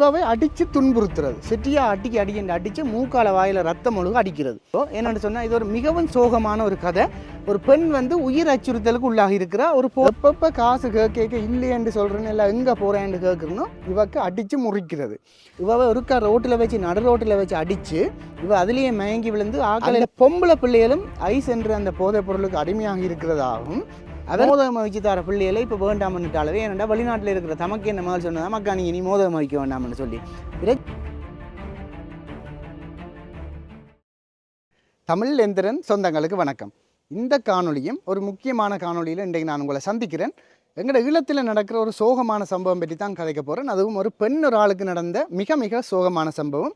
அப்பாவை அடித்து துன்புறுத்துறது. சிட்டியாக அடிக்க அடிக்க அடித்து மூக்கால வாயில் ரத்தம் ஒழுங்கு அடிக்கிறது. ஸோ என்னென்னு சொன்னால் இது ஒரு மிகவும் சோகமான ஒரு கதை. ஒரு பெண் வந்து உயிர் அச்சுறுத்தலுக்கு உள்ளாகி இருக்கிறா. ஒரு எப்பப்போ காசு கேட்க இல்லையென்று சொல்கிறேன்னு இல்லை எங்கே போகிறேன்னு கேட்குறனோ இவக்கு அடித்து முறிக்கிறது. இவ ஒருக்கா ரோட்டில் வச்சு நடு ரோட்டில் வச்சு அடித்து இவ அதுலேயே மயங்கி விழுந்து ஆக்கலையில் பொம்பளை பிள்ளைகளும் ஐஸ் என்ற அந்த போதைப் பொருளுக்கு அடிமையாகி இருக்கிறதாகவும் அதை மோதகம் வச்சு தர பிள்ளைகளை இப்போ வேண்டாம்னுட்டாலவே ஏன்னா வெளிநாட்டில் இருக்கிற தமக்கு என்ன முதல் சொன்னதா மக்கா நீங்கள் நீ மோதகம் வைக்க வேண்டாம்னு சொல்லி. தமிழ் எந்திரன் சொந்தங்களுக்கு வணக்கம். இந்த காணொளியும் ஒரு முக்கியமான காணொலியில் இன்றைக்கு நான் உங்களை சந்திக்கிறேன். எங்களோட ஈழத்தில் நடக்கிற ஒரு சோகமான சம்பவம் பற்றி தான் கதைக்க போகிறேன் அதுவும் ஒரு பெண் ஒரு ஆளுக்கு நடந்த மிக மிக சோகமான சம்பவம்.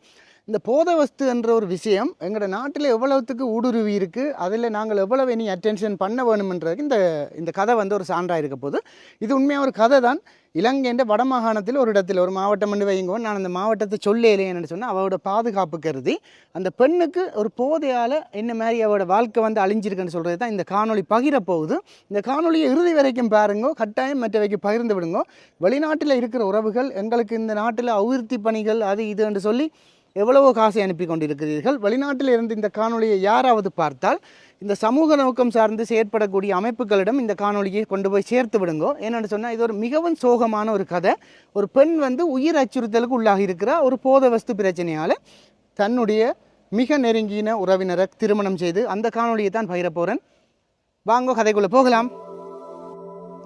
இந்த போதவஸ்து என்ற ஒரு விஷயம் எங்களோட நாட்டில் எவ்வளவுத்துக்கு ஊடுருவி இருக்குது அதில் நாங்கள் எவ்வளவு இனி அட்டென்ஷன் பண்ண வேணுமென்றதுக்கு இந்த இந்த கதை வந்து ஒரு சான்றாக இருக்க போது. இது உண்மையாக ஒரு கதை தான் இலங்கைன்ற வடமாகாணத்தில் ஒரு இடத்தில் ஒரு மாவட்டம் என்று நான் அந்த மாவட்டத்தை சொல்லேலேன்னு சொன்னால் அவளோட பாதுகாப்பு கருதி அந்த பெண்ணுக்கு ஒரு போதையால் என்ன மாதிரி அவளோட வாழ்க்கை வந்து அழிஞ்சிருக்குன்னு சொல்கிறது தான் இந்த காணொலி பகிர போகுது இந்த காணொலியை இறுதி வரைக்கும் பாருங்கோ கட்டாயம் மற்றவைக்கு பகிர்ந்து விடுங்கோ. வெளிநாட்டில் இருக்கிற உறவுகள் எங்களுக்கு இந்த நாட்டில் அபிவிருத்தி பணிகள் அது இது என்று சொல்லி எவ்வளவோ காசை அனுப்பி கொண்டிருக்கிறீர்கள். வெளிநாட்டில் இருந்து இந்த காணொலியை யாராவது பார்த்தால் இந்த சமூக நோக்கம் சார்ந்து செயற்படக்கூடிய அமைப்புகளிடம் இந்த காணொலியை கொண்டு போய் சேர்த்து விடுங்கோ. என்னென்னு சொன்னால் இது ஒரு மிகவும் சோகமான ஒரு கதை. ஒரு பெண் வந்து உயிர் அச்சுறுத்தலுக்கு உள்ளாகி இருக்கிற. ஒரு போத வஸ்து பிரச்சனையால் தன்னுடைய மிக நெருங்கின உறவினரை திருமணம் செய்து அந்த காணொலியை தான் பகிர போகிறேன் வாங்கோ கதைக்குள்ளே போகலாம்.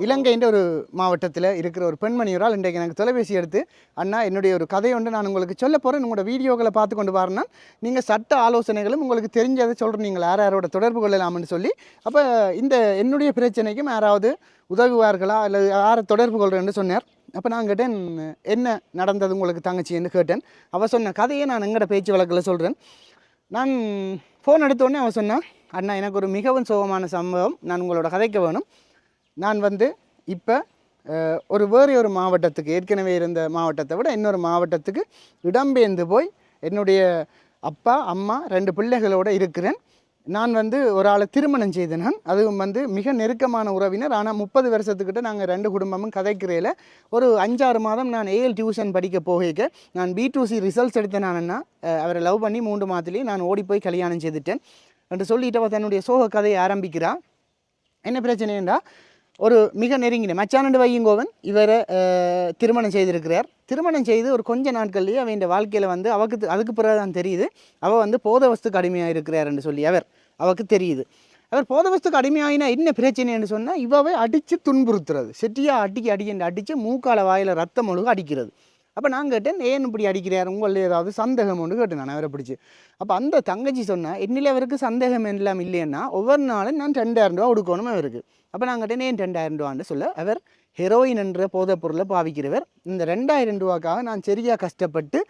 இலங்கைன்ற ஒரு மாவட்டத்தில் இருக்கிற ஒரு பெண்மணியோரால் இன்றைக்கு எனக்கு தொலைபேசி எடுத்து அண்ணா என்னுடைய ஒரு கதை ஒன்று நான் உங்களுக்கு சொல்ல போகிறேன் உங்களோட வீடியோக்களை பார்த்து கொண்டு வரேன்னா நீங்கள் சட்ட ஆலோசனைகளும் உங்களுக்கு தெரிஞ்சதை சொல்கிறேன் நீங்கள் யார் யாரோட தொடர்பு கொள்ளலாம்னு சொல்லி. அப்போ இந்த என்னுடைய பிரச்சனைக்கும் யாராவது உதவுவார்களா? அல்லது யாரை தொடர்பு கொள்கிறேன்னு சொன்னார். அப்போ நான் கேட்டேன் என்ன நடந்தது உங்களுக்கு தங்கச்சின்னு கேட்டேன். அவள் சொன்ன கதையை நான் எங்கட பேச்சு வழக்கில் சொல்கிறேன் நான் ஃபோன் எடுத்தோடனே அவள் சொன்னான் அண்ணா எனக்கு ஒரு மிகவும் சோகமான சம்பவம். நான் உங்களோட கதைக்க வேணும். நான் வந்து இப்போ ஒரு வேறு ஒரு மாவட்டத்துக்கு ஏற்கனவே இருந்த மாவட்டத்தை விட இன்னொரு மாவட்டத்துக்கு இடம்பெயர்ந்து போய் என்னுடைய அப்பா அம்மா ரெண்டு பிள்ளைகளோட இருக்கிறேன். நான் வந்து ஒரு ஆளை திருமணம் செய்தேன் நான். அதுவும் வந்து மிக நெருக்கமான உறவினர். ஆனால் முப்பது வருஷத்துக்கிட்ட நாங்கள் ரெண்டு குடும்பமும் கதைக்கிறேல ஒரு அஞ்சாறு மாதம் நான் ஏஎல் டியூஷன் படிக்க போகிக்க நான் பி டூ சி ரிசல்ட்ஸ் எடுத்தேன் நானுன்னா அவரை லவ் பண்ணி மூன்று மாதத்துலேயே நான் ஓடி போய் கல்யாணம் செய்துட்டேன். என்று சொல்லிட்டு அவ தன்னுடைய சோக கதையை ஆரம்பிக்கிறா. என்ன பிரச்சனைன்றா ஒரு மிக நெருங்கின மச்சானண்டு வையங்கோவன் இவரை திருமணம் செய்திருக்கிறார். திருமணம் செய்து ஒரு கொஞ்ச நாட்கள்லேயே அவன் வாழ்க்கையில் வந்து அவக்கு அதுக்கு பிறகு தான் தெரியுது. அவள் வந்து போத வஸ்துக்கு அடிமையாக இருக்கிறாருன்னு சொல்லி அவர் அவருக்கு தெரியுது. அவர் போத வஸ்துக்கு அடிமையாகினா என்ன பிரச்சனைன்னு சொன்னால் இவவை அடித்து துன்புறுத்துறது. செட்டியாக அடிக்க அடிக்கின்ற அடித்து மூக்கால வாயில் ரத்தம் ஒழுங்கு அடிக்கிறது. அப்போ நான் கேட்டேன் ஏன் இப்படி அடிக்கிறார்? உங்களில் ஏதாவது சந்தேகம் ஒன்று கேட்டேன் நான் அவரை பிடிச்சி. அப்போ அந்த தங்கச்சி சொன்னால் என்னில் அவருக்கு சந்தேகம் எல்லாம் இல்லைன்னா ஒவ்வொரு நாளும் நான் ரெண்டாயிரம் ரூபா கொடுக்கணும் அவருக்கு. அப்போ நான் கேட்டேன் ஏன் ரெண்டாயிரம் ரூபான்னு சொல்ல? அவர் ஹெரோயின் என்ற போதைப் பொருளை பாவிக்கிறவர். இந்த ரெண்டாயிரம் ரூபாக்காக நான் சரியாக கஷ்டப்பட்டு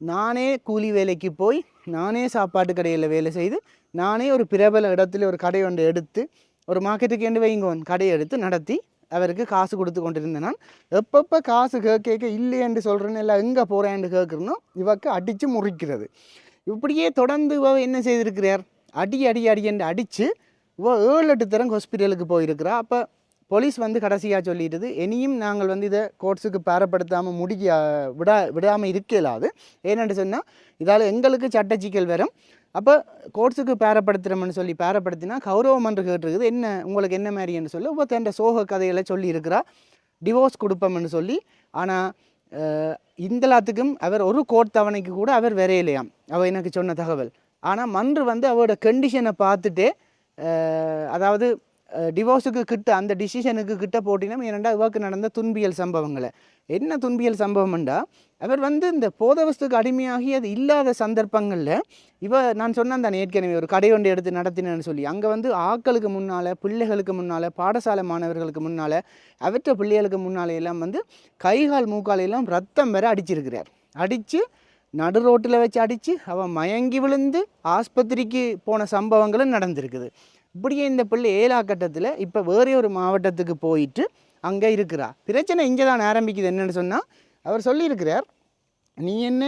நானே கூலி வேலைக்கு போய் நானே சாப்பாட்டு கடையில் வேலை செய்து நானே ஒரு பிரபல இடத்துல ஒரு கடை ஒன்று எடுத்து ஒரு மார்க்கெட்டுக்கு என்று வைங்கோன் கடையை எடுத்து நடத்தி அவருக்கு காசு கொடுத்து கொண்டிருந்தேன் நான். எப்பப்போ காசு கேட்க இல்லையென்று சொல்கிறேன்னு இல்லை எங்கே போகிறேன்னு கேட்குறனோ இவக்கு அடித்து முறிக்கிறது. இப்படியே தொடர்ந்து இவ என்ன செய்திருக்கிறார்? அடி அடி அடி என்று அடித்து இவ ஏழு எட்டு தரம் ஹாஸ்பிட்டலுக்கு போயிருக்கிறா. அப்போ போலீஸ் வந்து கடைசியாக சொல்லிடுது இனியும் நாங்கள் வந்து இதை கோர்ட்ஸுக்கு பேரப்படுத்தாமல் முடிக்க விடா விடாமல் இருக்கலாது ஏன்னு சொன்னால் இதால் எங்களுக்கு சட்ட சிக்கல் வரும். அப்போ கோட்ஸுக்கு பேரப்படுத்துகிறோம்னு சொல்லி பேரப்படுத்தினா கௌரவம் என்று கேட்டிருக்குது. என்ன உங்களுக்கு என்ன மாதிரின்னு சொல்லி. ஒவ்வொருத்தண்ட சோக கதைகளை சொல்லி இருக்கிறா டிவோர்ஸ் கொடுப்போம்னு சொல்லி. ஆனால் இந்தலாத்துக்கும் அவர் ஒரு கோர்ட் தவணைக்கு கூட அவர் வரையிலையாம். அவள் எனக்கு சொன்ன தகவல். ஆனால் மன்று வந்து அவரோட கண்டிஷனை பார்த்துட்டே அதாவது டிவோர்ஸுக்கு கிட்ட அந்த டிசிஷனுக்கு கிட்ட போட்டினா இரண்டாவது இவருக்கு நடந்த துன்பியல் சம்பவங்களை. என்ன துன்பியல் சம்பவம்ண்டா? அவர் வந்து இந்த போதவஸ்துக்கு அடிமையாகி அது இல்லாத சந்தர்ப்பங்களில் இவ நான் சொன்னேன் தானே ஏற்கனவே ஒரு கடை ஒன்று எடுத்து நடத்தினேன்னு சொல்லி. அங்கே வந்து ஆக்களுக்கு முன்னால் பிள்ளைகளுக்கு முன்னால் பாடசாலை மாணவர்களுக்கு முன்னால் அவற்ற பிள்ளைகளுக்கு முன்னாலே எல்லாம் வந்து கைகால் மூக்காலையெல்லாம் ரத்தம் வேற அடிச்சிருக்கிறார். அடித்து நடு ரோட்டில் வச்சு அடித்து அவன் மயங்கி விழுந்து ஆஸ்பத்திரிக்கு போன சம்பவங்களும் நடந்திருக்குது. இப்படியே இந்த பிள்ளை ஏழா கட்டத்தில் இப்போ வேறே ஒரு மாவட்டத்துக்கு போயிட்டு அங்கே இருக்கிறா. பிரச்சனை இங்கே தான் ஆரம்பிக்குது என்னென்னு சொன்னால் அவர் சொல்லியிருக்கிறார் நீ என்ன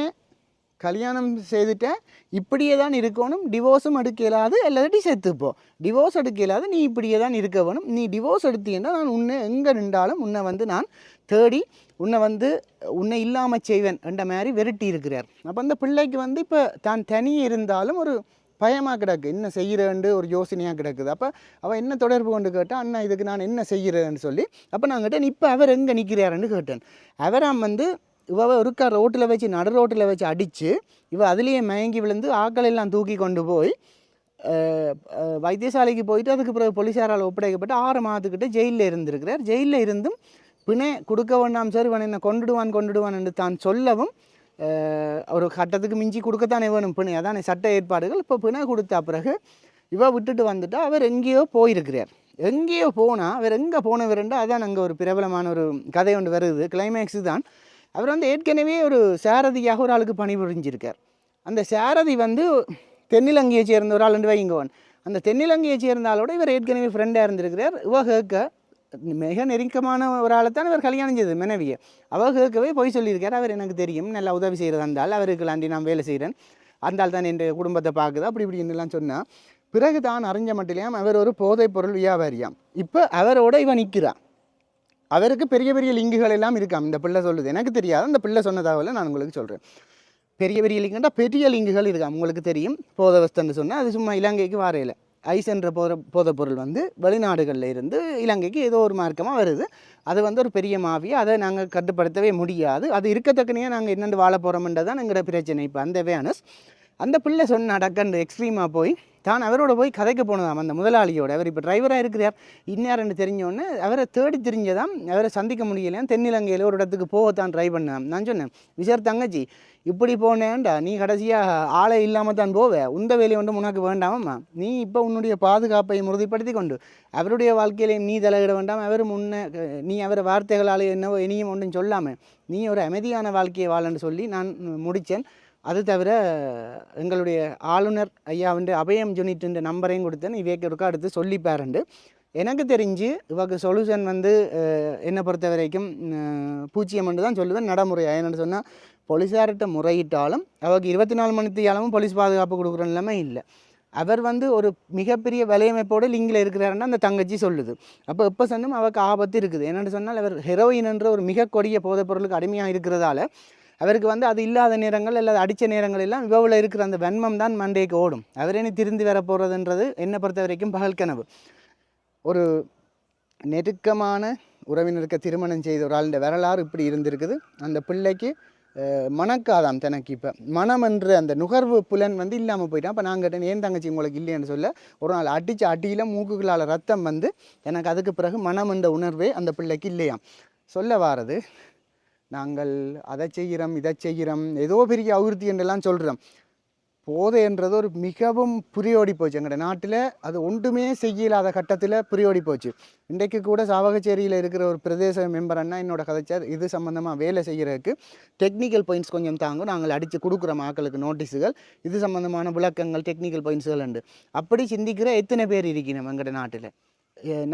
கல்யாணம் செய்துட்ட? இப்படியே தான் இருக்கணும். டிவோர்ஸும் எடுக்க இயலாது. இல்லாட்டி செத்துப்போ டிவோர்ஸ் எடுக்க இயலாது. நீ இப்படியே தான் இருக்க வேணும். நீ டிவோர்ஸ் எடுத்தீங்கன்னா நான் உன்னை எங்கே நின்றாலும் உன்னை வந்து நான் தேடி உன்னை வந்து உன்னை இல்லாமல் செய்வேன் என்ற மாதிரி விரட்டி இருக்கிறார் அப்போ அந்த பிள்ளைக்கு வந்து இப்போ தான் தனி இருந்தாலும் ஒரு பயமாக கிடக்கு. என்ன செய்கிறேன்ட்டு ஒரு யோசனையாக கிடக்குது. அப்போ அவள் என்ன தொடர்பு கொண்டு கேட்டால் அண்ணா இதுக்கு நான் என்ன செய்கிறேன்னு சொல்லி. அப்போ நான் கேட்டேன் இப்போ அவர் எங்கே நிற்கிறாருன்னு கேட்டேன். அவராம் வந்து இவள் இருக்கா ரோட்டில் வச்சு நடு ரோட்டில் வச்சு அடித்து இவள் அதுலேயே மயங்கி விழுந்து ஆக்கள் எல்லாம் தூக்கி கொண்டு போய் வைத்தியசாலைக்கு போயிட்டு அதுக்கு பிறகு போலீஸாரால் ஒப்படைக்கப்பட்டு ஆறு மாதத்துக்கிட்ட ஜெயிலில் இருந்திருக்கிறார். ஜெயிலில் இருந்தும் பிணை கொடுக்க வேண்டாம் சார் இவன் என்ன கொண்டுடுவான் கொண்டுடுவான் என்று தான் சொல்லவும் ஒரு கட்டத்துக்கு மிஞ்சி கொடுக்கத்தானே வேணும் பிணை. அதானே சட்ட ஏற்பாடுகள். இப்போ பிணை கொடுத்த பிறகு இவ விட்டுட்டு வந்துட்டா அவர் எங்கேயோ போயிருக்கிறார். எங்கேயோ போனால் அவர் எங்கே போனவருண்டா அதான் அங்கே ஒரு பிரபலமான ஒரு கதை ஒன்று வருது. கிளைமேக்ஸு தான். அவர் வந்து ஏற்கனவே ஒரு சாரதியாக ஒரு ஆளுக்கு பணிபுரிஞ்சிருக்கார். அந்த சாரதி வந்து தென்னிலங்கையை சேர்ந்த ஒரு ஆள் ரெண்டு வைங்கவன் அந்த தென்னிலங்கையை சேர்ந்த ஆளோட இவர் ஏற்கனவே ஃப்ரெண்டாக இருந்திருக்கிறார். இவ கேட்க மிக நெருக்கமான ஒரு ஆளை தான் அவர் கல்யாணம் செய்தது மனைவியை. அவர் கேட்கவே போய் சொல்லியிருக்கார் அவர் எனக்கு தெரியும் நல்லா உதவி செய்கிறது இருந்தால் அவருக்கு லாண்டி நான் வேலை செய்கிறேன் அந்தால் தான் என் குடும்பத்தை பார்க்குது அப்படி இப்படின்னுலாம் சொன்னால் பிறகு தான் அறிஞ்ச மட்டிலையாம் அவர் ஒரு போதைப் பொருள் வியாபாரியாம். இப்போ அவரோட இவன் நிற்கிறான் அவருக்கு பெரிய பெரிய லிங்குகள் எல்லாம் இருக்காம். இந்த பிள்ளை சொல்லுது எனக்கு தெரியாது அந்த பிள்ளை சொன்ன தகவலை நான் உங்களுக்கு சொல்கிறேன் பெரிய பெரிய லிங்குண்டா பெரிய லிங்குகள் இருக்காம். உங்களுக்கு தெரியும் போதவஸ்தன்னு சொன்னால் அது சும்மா இலங்கைக்கு வாரையில். ஐஸ் என்ற போத போதைப்பொருள் வந்து வெளிநாடுகளில் இருந்து இலங்கைக்கு ஏதோ ஒரு மார்க்கமாக வருது. அது வந்து ஒரு பெரிய மாவியை அதை நாங்கள் கட்டுப்படுத்தவே முடியாது. அது இருக்கத்தக்கனையே நாங்கள் என்னென்று வாழ போகிறோம்ன்றது தான் எங்களோட பிரச்சனை. இப்போ அந்த வேனஸ் அந்த பிள்ளை சொன்ன அடக்கண்டு எக்ஸ்ட்ரீமாக போய் தான் அவரோட போய் கதைக்க போனதாம் அந்த முதலாளியோட. அவர் இப்போ டிரைவராக இருக்கிறார். இன்னார்னு தெரிஞ்சோடனே அவரை தேடி தெரிஞ்சதாம் அவரை சந்திக்க முடியலையாம். தென்னிலங்கையில் ஒரு இடத்துக்கு போகத்தான் ட்ரை பண்ணான் நான் சொன்னேன் விசார் தங்கச்சி இப்படி போனேன்டா. நீ கடைசியாக ஆளை இல்லாமல் தான் போவே. உந்த வேலையை ஒன்று உனக்கு வேண்டாமம்மா. நீ இப்போ உன்னுடைய பாதுகாப்பை உறுதிப்படுத்தி கொண்டு அவருடைய வாழ்க்கையிலையும் நீ தலையிட வேண்டாம். அவர் முன்ன நீ அவரை வார்த்தைகளாலே என்னவோ இனியும் ஒன்றும் சொல்லாமல் நீ ஒரு அமைதியான வாழ்க்கையை வாழன்னு சொல்லி நான் முடித்தேன். அது தவிர எங்களுடைய ஆளுநர் ஐயாவுண்டு அபயம் யூனிட்டுன்ற நம்பரையும் கொடுத்தேன் இவைக்கு ஒருக்கா அடுத்து சொல்லிப்பாருண்டு. எனக்கு தெரிஞ்சு இவக்கு சொல்யூஷன் வந்து என்னை பொறுத்த வரைக்கும் பூச்சியம் பூஜ்ஜியம் என்று தான் சொல்லுவேன் நடைமுறையாக என்னென்னு சொன்னால் போலீஸார்கிட்ட முறையிட்டாலும் அவருக்கு இருபத்தி நாலு மணி நேரமும் போலீஸ் பாதுகாப்பு கொடுக்குற நிலைமை இல்லை. அவர் வந்து ஒரு மிகப்பெரிய வலையமைப்போடு லிங்கில் இருக்கிறாருன்னா அந்த தங்கச்சி சொல்லுது. அப்போ எப்போ சொன்னும் அவருக்கு ஆபத்து இருக்குது. என்னென்னு சொன்னால் அவர் ஹெரோயின் என்ற ஒரு மிக கொடிய போதைப் பொருளுக்கு அடிமையாக இருக்கிறதால அவருக்கு வந்து அது இல்லாத நேரங்கள் அல்லது அடித்த நேரங்கள் எல்லாம் இவ்வளோ இருக்கிற அந்த வன்மம் தான் மண்டைக்கு ஓடும். அவரே நீ திருந்தி வர போகிறதுன்றது என்னை பொறுத்த வரைக்கும் பகல் கனவு. ஒரு நெருக்கமான உறவினருக்கு திருமணம் செய்த ஒரு ஆளுடைய வரலாறு இப்படி இருந்திருக்குது. அந்த பிள்ளைக்கு மணக்காதாம் தனக்கு இப்போ. மனம் என்ற அந்த நுகர்வு புலன் வந்து இல்லாமல் போயிட்டான். அப்போ நான் கேட்டேன் ஏன் தங்கச்சி உங்களுக்கு இல்லைன்னு சொல்ல ஒரு நாள் அடித்த அடியில் மூக்குகளால் ரத்தம் வந்து எனக்கு அதுக்கு பிறகு மனம் என்ற உணர்வே அந்த பிள்ளைக்கு இல்லையாம். சொல்ல வாரது நாங்கள் அதை செய்கிறோம் இதை செய்கிறோம் ஏதோ பெரிய அபிவிருத்தி என்றெல்லாம் சொல்கிறோம் போதை என்றது ஒரு மிகவும் புரியோடி போச்சு. எங்களோட நாட்டில் அது ஒன்றுமே செய்யலாத கட்டத்தில் புரியோடி போச்சு. இன்றைக்கு கூட சாவகச்சேரியில் இருக்கிற ஒரு பிரதேச மெம்பர் அண்ணா என்னோட கதைச்சார் இது சம்மந்தமாக வேலை செய்கிறதுக்கு டெக்னிக்கல் பாயிண்ட்ஸ் கொஞ்சம் தாங்க நாங்கள் அடித்து கொடுக்குற மக்களுக்கு நோட்டீஸுகள் இது சம்மந்தமான விளக்கங்கள் டெக்னிக்கல் பாயிண்ட்ஸுகள் உண்டு. அப்படி சிந்திக்கிற எத்தனை பேர் இருக்கணும் எங்களோட நாட்டில்?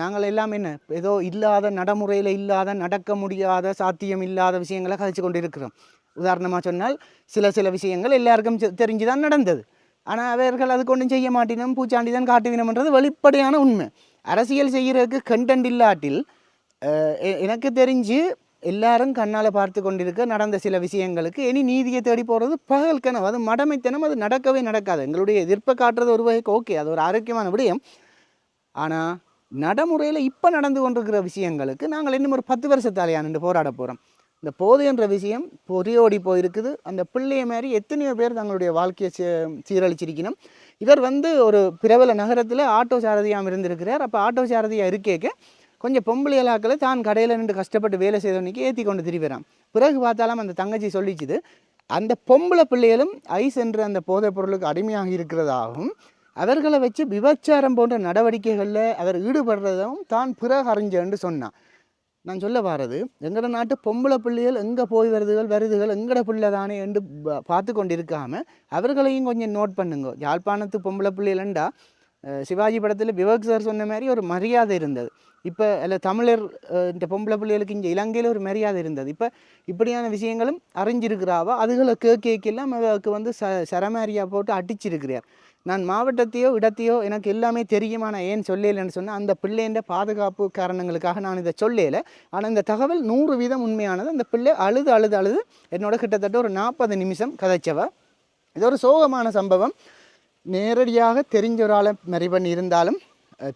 நாங்கள் எல்லாம் என்ன ஏதோ இல்லாத நடைமுறையில் இல்லாத நடக்க முடியாத சாத்தியம் இல்லாத விஷயங்களை கதைச்சு கொண்டு இருக்கிறோம் உதாரணமாக சொன்னால் சில சில விஷயங்கள் எல்லாருக்கும் தெரிஞ்சு தான் நடந்தது. ஆனால் அவர்கள் அதுக்கு ஒன்றும் செய்ய மாட்டினோம் பூச்சாண்டி தான் காட்டுவினம்ன்றது வெளிப்படையான உண்மை. அரசியல் செய்கிறதுக்கு கண்டென்ட் இல்லாட்டில் எனக்கு தெரிஞ்சு எல்லாரும் கண்ணால் பார்த்து கொண்டிருக்க நடந்த சில விஷயங்களுக்கு இனி நீதியை தேடி போகிறது பகல் கனவு அது மடமைத்தனம் அது நடக்கவே நடக்காது. எங்களுடைய எதிர்ப்பை காட்டுறது ஒரு வகைக்கு ஓகே அது ஒரு ஆரோக்கியமான விடயம். ஆனால் நடைமுறையில் இப்போ நடந்து கொண்டிருக்கிற விஷயங்களுக்கு நாங்கள் இன்னும் ஒரு பத்து வருஷத்தாலையா நின்று போராட போகிறோம் இந்த போது என்ற விஷயம் பொறியோடி போயிருக்குது. அந்த பிள்ளைய மாதிரி எத்தனையோ பேர் தங்களுடைய வாழ்க்கையை சீ சீரழிச்சிருக்கணும். இவர் வந்து ஒரு பிரபல நகரத்தில் ஆட்டோ சாரதியாக இருந்திருக்கிறார். அப்போ ஆட்டோ சாரதியாக இருக்கேக்க கொஞ்சம் பொம்பளையலாக்களை தான் கடையில் நின்று கஷ்டப்பட்டு வேலை செய்தவனுக்கு ஏற்றி கொண்டு திரும்பிறான் பிறகு பார்த்தாலும் அந்த தங்கச்சி சொல்லிச்சுது அந்த பொம்பளை பிள்ளைகளும் ஐஸ் என்ற அந்த போதைப் பொருளுக்கு அடிமையாக இருக்கிறதாகவும் அவர்களை வச்சு விபச்சாரம் போன்ற நடவடிக்கைகளில் அவர் ஈடுபடுறதும் தான் பிறகு அறிஞ்சேன்னு சொன்னான். நான் சொல்ல வரது எங்களோட நாட்டு பொம்பளை பிள்ளைகள் எங்கே போய் வருதுகள் வருதுகள் எங்கட பிள்ளை தானே என்று பார்த்து கொண்டு இருக்காமல் அவர்களையும் கொஞ்சம் நோட் பண்ணுங்க. யாழ்ப்பாணத்து பொம்பளை பிள்ளைகள்ண்டா சிவாஜி படத்தில் விவேக் சார் சொன்ன மாதிரி ஒரு மரியாதை இருந்தது. இப்போ இல்லை தமிழர் இந்த பொம்பளை பிள்ளைகளுக்கு இங்கே இலங்கையில் ஒரு மரியாதை இருந்தது. இப்போ இப்படியான விஷயங்களும் அறிஞ்சிருக்கிறாவா? அதுகளை கேட்கலாம் அவருக்கு வந்து ச சரமாரியா போட்டு அடிச்சிருக்கிறார். நான் மாவட்டத்தையோ இடத்தையோ எனக்கு எல்லாமே தெரியுமா? நான் ஏன் சொல்லலைன்னு சொன்னால் அந்த பிள்ளைன்ற பாதுகாப்பு காரணங்களுக்காக நான் இதை சொல்லலை. ஆனால் இந்த தகவல் நூறு வீதம் உண்மையானது. அந்த பிள்ளை அழுது அழுது அழுது என்னோட கிட்டத்தட்ட ஒரு நாற்பது நிமிஷம் கதைச்சவ. இது ஒரு சோகமான சம்பவம். நேரடியாக தெரிஞ்ச ஒரு ஆளை மறை பண்ணி இருந்தாலும்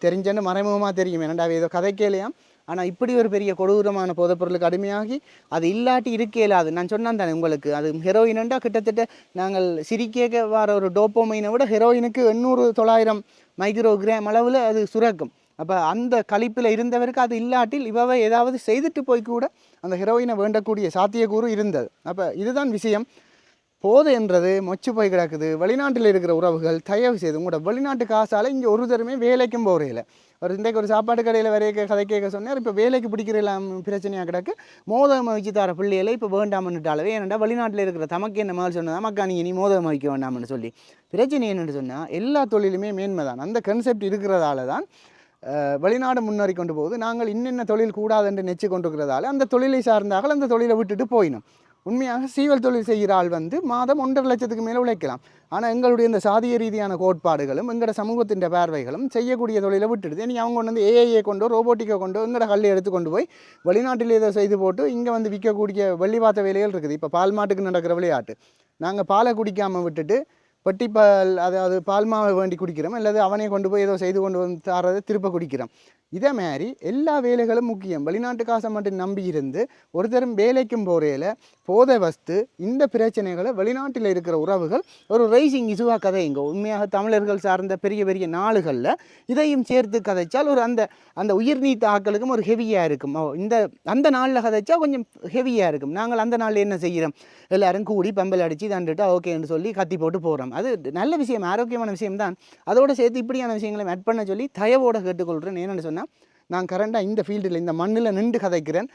தெரிஞ்சன்னு மறைமுகமாக தெரியும். என்னடா ஏதோ கதைக்கலையாம் ஆனால் இப்படி ஒரு பெரிய கொடூரமான போதைப்பொருளுக்கு அடிமையாகி அது இல்லாட்டி இருக்க இயலாது நான் சொன்னேன் தானே உங்களுக்கு அது ஹெரோயினண்டா கிட்டத்தட்ட நாங்கள் சிரிக்க வர ஒரு டோப்போமைனை விட ஹெரோயினுக்கு எண்ணூறு தொள்ளாயிரம் மைக்ரோ கிராம் அளவில் அது சுரக்கும். அப்போ அந்த கழிப்பில் இருந்தவருக்கு அது இல்லாட்டில் இவவை ஏதாவது செய்துட்டு போய் கூட அந்த ஹெரோயினை வேண்டக்கூடிய சாத்தியக்கூறு இருந்தது. அப்போ இதுதான் விஷயம். போதை என்றது மொச்சு போய் கிடக்குது. வெளிநாட்டில் இருக்கிற உறவுகள் தயவு செய்து உங்களோட வெளிநாட்டு காசால் இங்கே ஒரு தருமே வேலைக்கும் போகிறதில்ல ஒரு இன்றைக்கு ஒரு சாப்பாடு கடையில் வரைய கதை கேட்க சொன்னார். இப்போ வேலைக்கு பிடிக்கிற எல்லாம் பிரச்சனையாக கிடக்கு. மோதகம் வச்சு தர பிள்ளைகளை இப்போ வேண்டாம்னுட்டாலே ஏனெண்டா வெளிநாட்டில் இருக்கிற தமக்கு என்ன மாதிரி சொன்னதா? மக்கா நீங்கள் நீ மோதகம் வைக்க வேண்டாம்னு சொல்லி. பிரச்சனை என்னென்னு சொன்னால் எல்லா தொழிலுமே மேன்மை தான். அந்த கன்செப்ட் இருக்கிறதால தான் வெளிநாடு முன்னேறி கொண்டு போகுது. நாங்கள் இன்னென்ன தொழில் கூடாது என்று நெச்சு கொண்டிருக்கிறதால அந்த தொழிலை சார்ந்தார்கள் அந்த தொழிலை விட்டுட்டு போயினோம். உண்மையாக சீவல் தொழில் செய்கிற ஆள் வந்து மாதம் ஒன்றரை லட்சத்துக்கு மேலே உழைக்கலாம். ஆனால் எங்களுடைய இந்த சாதிய ரீதியான கோட்பாடுகளும் எங்களோட சமூகத்தின் பார்வைகளும் செய்யக்கூடிய தொழிலை விட்டுடுது. நீ அவங்க கொண்டு வந்து ஏஐஏ கொண்டோ ரோபோட்டிக்கை கொண்டோ எங்களோட கல்லை எடுத்து கொண்டு போய் வெளிநாட்டில் இதை செய்து போட்டு இங்கே வந்து விற்கக்கூடிய வெள்ளிவாத்த வேலைகள் இருக்குது. இப்போ பால் மாட்டுக்கு நடக்கிற விளையாட்டு. நாங்கள் பாலை குடிக்காமல் விட்டுட்டு பட்டிப்பால் அதாவது பால் மாவை வேண்டி குடிக்கிறோம் அல்லது அவனே கொண்டு போய் ஏதோ செய்து கொண்டு வந்து தரதை திருப்ப குடிக்கிறோம். இதே மாதிரி எல்லா வேலைகளும் முக்கியம். வெளிநாட்டு காசை மட்டும் நம்பி இருந்து ஒருத்தரும் வேலைக்கும் போறையில் போதை வஸ்து இந்த பிரச்சனைகளை வெளிநாட்டில் இருக்கிற உறவுகள் ஒரு ரைசிங் இசுவா கதைங்க உண்மையாக தமிழர்கள் சார்ந்த பெரிய பெரிய நாடுகளில் இதையும் சேர்த்து கதைச்சால் ஒரு அந்த அந்த உயிர் நீத்த ஆக்களுக்கும் ஒரு ஹெவியாக இருக்கும். இந்த அந்த நாளில் கதைச்சா கொஞ்சம் ஹெவியாக இருக்கும். நாங்கள் அந்த நாளில் என்ன செய்கிறோம்? எல்லாரும் கூடி பம்பல் அடித்து தண்டுட்டு ஓகேன்னு சொல்லி கத்தி போட்டு போகிறோம் அது நல்ல விஷயம் ஆரோக்கியமான விஷயம் தான் சேர்த்து இப்படியான விஷயங்களை ஆட் பண்ண சொல்லி தயவோடு கேட்டுக்கொள்கிறேன். என்னென்னு சொன்னால் நான் கரண்டாக இந்த ஃபீல்டில் இந்த மண்ணில் நின்று கதைக்கிறேன்.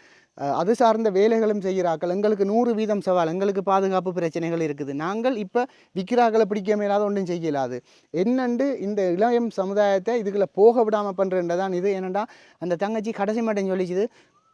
அது சார்ந்த வேலைகளும் செய்கிறாக்கள் எங்களுக்கு நூறு வீதம் சவால் எங்களுக்கு பாதுகாப்பு பிரச்சனைகள் இருக்குது. நாங்கள் இப்போ விற்கிறாக்களை பிடிக்க மேலாத ஒன்றும் செய்யலாது என்னண்டு இந்த இளையம் சமுதாயத்தை இதுக்குள்ளே போக விடாமல் பண்ணுறதான் இது. என்னென்னா அந்த தங்கச்சி கடைசி மட்டும் சொல்லிச்சுது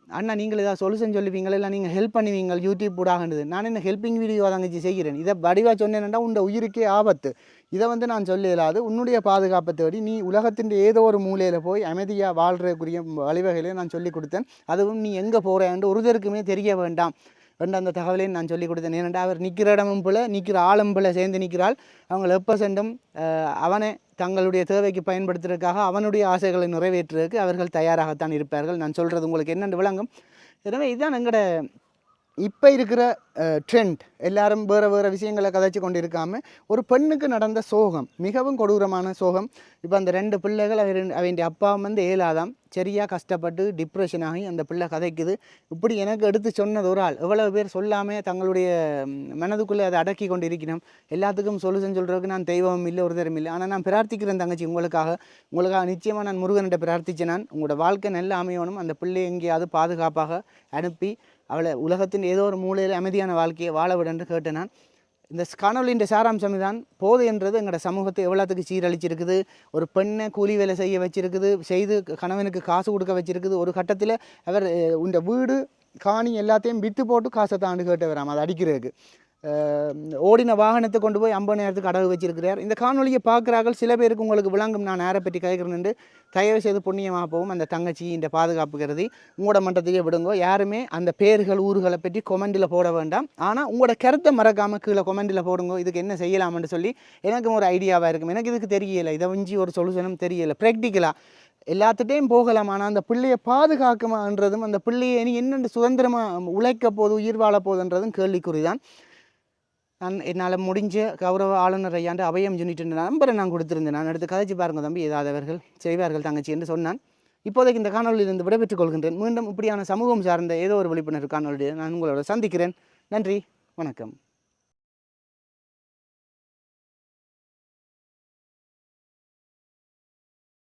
அண்ணா நீங்கள் ஏதாவது சொல்யூஷன் சொல்லுவீங்களா? இல்லை நீங்கள் ஹெல்ப் பண்ணுவீங்க யூடியூப் ஊடாகன்றது. நான் என்ன ஹெல்ப்பிங் வீடியோ தங்கச்சி செய்கிறேன். இதை வடிவாக சொன்னேன்னா உண்ட உயிருக்கே ஆபத்து. இதை வந்து நான் சொல்ல இயலாது உன்னுடைய பாதுகாப்பை தேடி நீ உலகத்தின் ஏதோ ஒரு மூலையில் போய் அமைதியாக வாழ்கிறக்குரிய வழிவகையிலே நான் சொல்லி கொடுத்தேன். அதுவும் நீ எங்கே போகிறேன்னு ஒருத்தருக்குமே தெரிய வேண்டாம். என்ற அந்த தகவலையும் நான் சொல்லிக் கொடுத்தேன். ஏனெண்டா அவர் நிற்கிற இடமும் போல நிற்கிற ஆளும் போல சேர்ந்து நிற்கிறாள். அவங்க எப்போ சென்றும் அவனை தங்களுடைய தேவைக்கு பயன்படுத்துறதுக்காக அவனுடைய ஆசைகளை நிறைவேற்றுறதுக்கு அவர்கள் தயாராகத்தான் இருப்பார்கள். நான் சொல்கிறது உங்களுக்கு என்னென்று விளங்கும். எனவே இதுதான் எங்களோட இப்போ இருக்கிற ட்ரெண்ட் எல்லாரும் வேறு வேறு விஷயங்களை கதைச்சு கொண்டு இருக்காமல் ஒரு பெண்ணுக்கு நடந்த சோகம் மிகவும் கொடூரமான சோகம். இப்போ அந்த ரெண்டு பிள்ளைகள் அவ அவன் அப்பா வந்து ஏலாதாம் சரியாக கஷ்டப்பட்டு டிப்ரெஷன் ஆகி அந்த பிள்ளை கதைக்குது. இப்படி எனக்கு எடுத்து சொன்னது ஒரு ஆள். எவ்வளவு பேர் சொல்லாமல் தங்களுடைய மனதுக்குள்ளே அதை அடக்கி கொண்டு இருக்கிறோம் எல்லாத்துக்கும் சொல்லுசன் சொல்கிறதுக்கு நான் தெய்வம் இல்லை ஒரு தரம் இல்லை. ஆனால் நான் பிரார்த்திக்கிறேன் தங்கச்சி உங்களுக்காக. உங்களுக்காக நிச்சயமாக நான் முருகன்கிட்ட பிரார்த்திச்சேன் நான். உங்களோட வாழ்க்கை நல்ல அமையணும். அந்த பிள்ளை எங்கேயாவது பாதுகாப்பாக அனுப்பி அவளை உலகத்தின் ஏதோ ஒரு மூலையில் அமைதியான வாழ்க்கையை வாழ விட என்று கேட்டேன் நான் இந்த காணொலியின் சாராம்சம் தான் போதை என்றது எங்களோட சமூகத்தை எவ்வளோத்துக்கு சீரழிச்சிருக்குது? ஒரு பெண்ணை கூலி வேலை செய்ய வச்சிருக்குது செய்து கணவனுக்கு காசு கொடுக்க வச்சிருக்குது. ஒரு கட்டத்தில் அவர் உண்ட வீடு காணி எல்லாத்தையும் விற்று போட்டு காசை தாண்டு கேட்டவராம். அதை அடிக்கிறதுக்கு. ஓடின வாகனத்தை கொண்டு போய் ஐம்பது நேரத்துக்கு அடகு வச்சிருக்கிறார். இந்த காணொலியை பார்க்குறார்கள். சில பேருக்கு உங்களுக்கு விளங்கும். நான் நேரம் பற்றி கேட்குறேன் தயவு செய்து புண்ணியமாக போகும். அந்த தங்கச்சி இந்த பாதுகாப்பு கருதி உங்களோட மன்றத்துக்கே விடுங்க. யாருமே அந்த பேர்கள் ஊர்களை பற்றி கொமெண்டில் போட வேண்டாம். ஆனால் உங்களோட கருத்தை மறக்காமல் கீழே கொமெண்டில் போடுங்க. இதுக்கு என்ன செய்யலாம்னு சொல்லி எனக்கும் ஒரு ஐடியாவாக இருக்கும். எனக்கு இதுக்கு தெரியலை. இதை வஞ்சி ஒரு சொல்யூஷனும் தெரியலை. ப்ராக்டிக்கலாக எல்லாத்துட்டையும் போகலாம். ஆனால் அந்த பிள்ளையை பாதுகாக்குமான்றதும் அந்த பிள்ளையை இனி என்னென்று சுதந்திரமாக உழைக்க போது உயிர் வாழ கேள்விக்குறி தான் நான் என்னால் முடிஞ்ச கௌரவ ஆளுநர் ஐயாண்டு அபயம் யூனிட் நம்பரை நான் கொடுத்துருந்தேன். நான் எடுத்து கதைச்சு பாருங்க தம்பி. ஏதாதவர்கள் செய்வார்கள் தங்கச்சி என்று சொன்னான். இப்போதைக்கு இந்த காணொலியிலிருந்து விடைபெற்றுக் கொள்கின்றேன். மீண்டும் இப்படியான சமூகம் சார்ந்த ஏதோ ஒரு விழிப்புணர்வு காணொலியை நான் உங்களோட சந்திக்கிறேன். நன்றி. வணக்கம்.